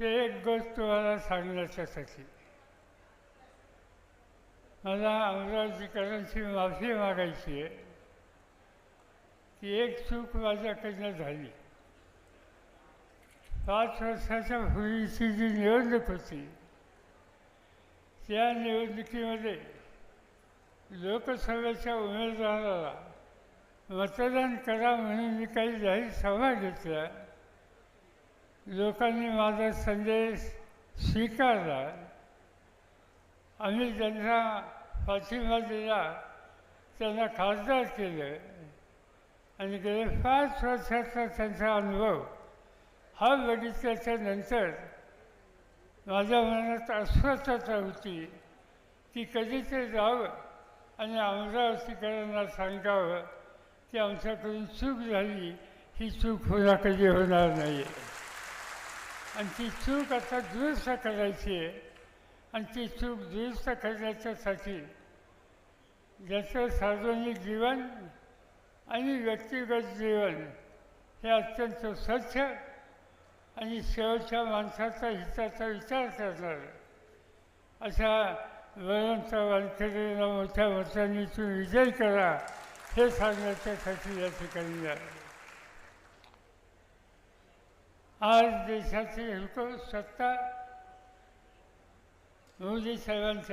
ते एक गोष्ट तुम्हाला सांगण्याच्यासाठी. मला अमरावतीकरांची माफी मागायची आहे. की एक चूक माझ्याकडनं झाली. पाच वर्षाच्या पूर्वीची जी निवडणूक होती त्या निवडणुकीमध्ये लोकसभेच्या उमेदवाराला मतदान करा म्हणून मी काही जाहीर सभा घेतल्या. लोकांनी माझा संदेश स्वीकारला. आम्ही त्यांना पाठिंबा दिला त्यांना खासदार केलं. आणि गेले पाच वर्षाचा त्यांचा अनुभव हा बघितल्याच्या नंतर माझ्या मनात अस्वस्थता होती. की कधी ते जावं आणि अमरावतीकरांना सांगावं की आमच्याकडून चूक झाली ही चूक होणार कधी होणार नाही. आणि ती चूक आता दुरुस्त करायची आहे आणि ती चूक दुरुस्त करण्याच्यासाठी ज्याचं सार्वजनिक जीवन आणि व्यक्तिगत जीवन हे अत्यंत स्वच्छ आणि शेवटच्या माणसाचा हिताचा विचार करणार अशा वळवंत वारकरीला मोठ्या मतांनी तुम्ही विजय करा हे सांगण्याच्यासाठी या ठिकाणी आलो. आज देशाची हुकूम सत्ता मोदी साहेबांच्या